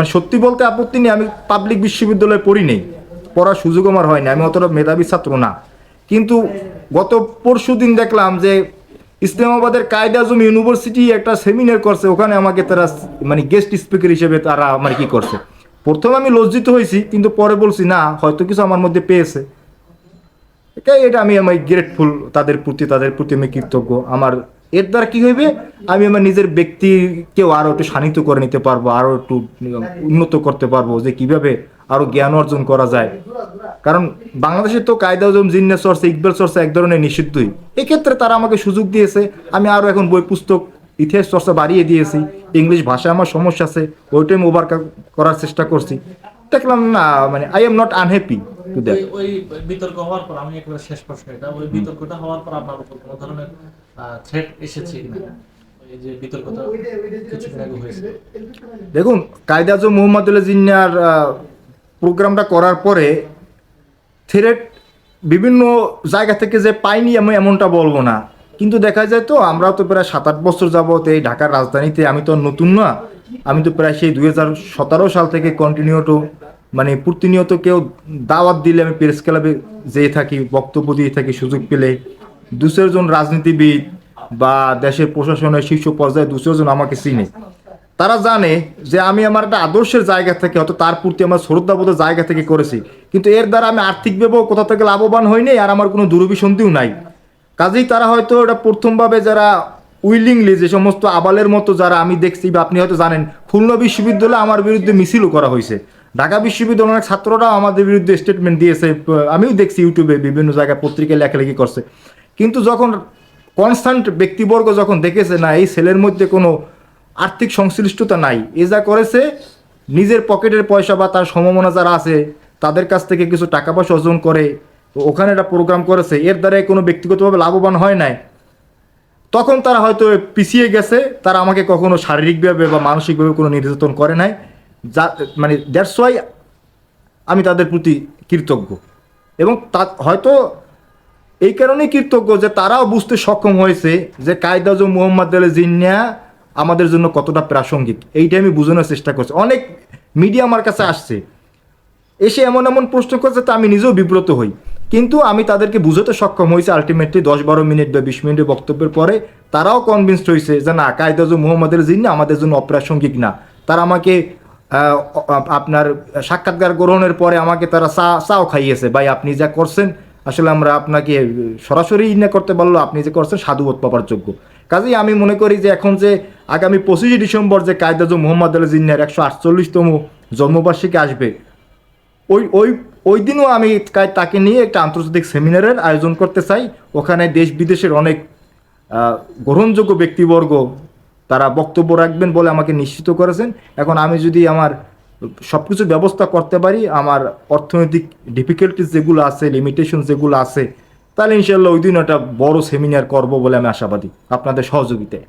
মানে সত্যি বলতে আপত্তি নেই, আমি পাবলিক বিশ্ববিদ্যালয়ে পড়ি নেই। পড়ার সুযোগ আমার হয়নি, আমি অতটা মেধাবী ছাত্র না। কিন্তু গত পরশু দিন দেখলাম যে ইসলামাবাদের কায়দা আজম ইউনিভার্সিটি একটা সেমিনার করছে, ওখানে আমাকে তারা মানে গেস্ট স্পিকার হিসেবে তারা আমার কি করছে। প্রথমে আমি লজ্জিত হয়েছি, কিন্তু পরে বলছি, না, হয়তো কিছু আমার মধ্যে পেয়েছে। এটা আমি আমি গ্রেটফুল তাদের প্রতি তাদের প্রতি আমি কৃতজ্ঞ। আমার এর দ্বারা কি হইবে? আমি আমার নিজের ব্যক্তিকেও আরও একটু শানিত করে নিতে পারব, আরও একটু উন্নত করতে পারব যে কীভাবে আরও জ্ঞান অর্জন করা যায়। কারণ বাংলাদেশে তো কায়দা আজম জিন্নাস চর্চা ইকবাল চর্চা এক ধরনের নিষিদ্ধই। এক্ষেত্রে তারা আমাকে সুযোগ দিয়েছে, আমি আরও এখন বই, পুস্তক, ইতিহাস চর্চা বাড়িয়ে দিয়েছি, ইংলিশ ভাষায় আমার সমস্যা আছে, ওইটাই ওভারকাম করার চেষ্টা করছি। দেখলাম না মানে I am not unhappy to that ওই বিতর্ক হওয়ার পর আমি একেবারে শেষ প্রশ্ন এটা। ওই বিতর্কটা হওয়ার পর আপনার উপর কোনো ধরনের থ্রেট এসেছে কিনা? দেখুন কায়দা আজম মোহাম্মদুল্লাহ জিন্নার প্রোগ্রামটা করার পরে থ্রেট বিভিন্ন জায়গা থেকে যে পাইনি আমি এমনটা বলব না। কিন্তু দেখা যায় তো আমরা তো প্রায় সাত আট বছর যাবত এই ঢাকার রাজধানীতে আমি তো নতুন না। আমি তো প্রায় সেই দুই হাজার সতেরো সাল থেকে কন্টিনিউ টু মানে প্রতিনিয়ত কেউ দাওয়াত দিলে আমি প্রেস ক্লাবে যেয়ে থাকি, বক্তব্য দিয়ে থাকি, সুযোগ পেলে। দুশোজন রাজনীতিবিদ বা দেশের প্রশাসনের শীর্ষ পর্যায়ে দুশোজন আমাকে চিনে। তারা জানে যে আমি আমার একটা আদর্শের জায়গা থেকে হয়তো তার প্রতি আমার শ্রদ্ধাবোধের জায়গা থেকে করেছি। কিন্তু এর দ্বারা আমি আর্থিকভাবেও কোথা থেকে লাভবান হইনি, আর আমার কোনো দুরভিসন্ধিও নাই। কাজেই তারা হয়তো এটা প্রথমভাবে যারা উইলিংলি যে সমস্ত আবালের মতো যারা আমি দেখছি বা আপনি হয়তো জানেন, খুলনা বিশ্ববিদ্যালয়ে আমার বিরুদ্ধে মিছিলও করা হয়েছে। ঢাকা বিশ্ববিদ্যালয়ের ছাত্ররাও আমাদের বিরুদ্ধে স্টেটমেন্ট দিয়েছে। আমিও দেখছি ইউটিউবে বিভিন্ন জায়গায় পত্রিকায় লেখালেখি করছে। কিন্তু যখন কনস্ট্যান্ট ব্যক্তিবর্গ যখন দেখেছে, না, এই সেলের মধ্যে কোনো আর্থিক সংশ্লিষ্টতা নাই, এ যা করেছে, নিজের পকেটের পয়সা বা তার সমমনা যারা আছে, তাদের কাছ থেকে কিছু টাকা পয়সা অর্জন করে, ওখানে একটা প্রোগ্রাম করেছে, এর দ্বারাই কোনো ব্যক্তিগতভাবে লাভবান হয় নাই। তখন তারা হয়তো পিছিয়ে গেছে, তারা আমাকে কখনো শারীরিকভাবে বা মানসিকভাবে কোনো নির্যাতন করে নাই। যা মানে দ্যাটস ওয়াই আমি তাদের প্রতি কৃতজ্ঞ। এবং তা, হয়তো এই কারণেই কৃতজ্ঞ যে তারাও বুঝতে সক্ষম হয়েছে যে কায়দাজ মোহাম্মদ আলী জিন্না আমাদের জন্য কতটা প্রাসঙ্গিক। এইটা আমি বোঝানোর চেষ্টা করছি। অনেক মিডিয়া আমার কাছে আসছে। এসে এমন এমন প্রশ্ন করছে তা আমি নিজেও বিব্রত হই। কিন্তু আমি তাদেরকে বুঝাতে সক্ষম হয়েছে আলটিমেটলি দশ বারো মিনিট বা বিশ মিনিটের বক্তব্যের পরে তারাও কনভিন্সড হয়েছে যে না, কায়দাজ মোহাম্মদের জিন্না আমাদের জন্য অপ্রাসঙ্গিক না। তারা আমাকে আপনার সাক্ষাৎকার গ্রহণের পরে আমাকে তারা চা, চাও খাইয়েছে। ভাই, আপনি যা করছেন, আসলে আমরা আপনাকে সরাসরি না করতে পারল আপনি যে করছেন সাধুবোধ পাবার যোগ্য। কাজেই আমি মনে করি যে এখন যে আগামী পঁচিশে ডিসেম্বর যে কায়দাজ মোহাম্মদ আলী জিন্নার একশো আটচল্লিশতম জন্মবার্ষিকী আসবে, ওই ওই ওই দিনও আমি তাকে নিয়ে একটা আন্তর্জাতিক সেমিনারের আয়োজন করতে চাই। ওখানে দেশ বিদেশের অনেক গ্রহণযোগ্য ব্যক্তিবর্গ তারা বক্তব্য রাখবেন বলে আমাকে নিশ্চিত করেছেন। এখন আমি যদি আমার সব কিছু ব্যবস্থা করতে পারি, আমার অর্থনৈতিক ডিফিকাল্টিস যেগুলো আছে লিমিটেশন যেগুলো আছে, তাহলে ইনশাল্লাহ ওই দিন একটা বড় সেমিনার করব বলে আমি আশাবাদী। আপনাদের সহযোগিতায়।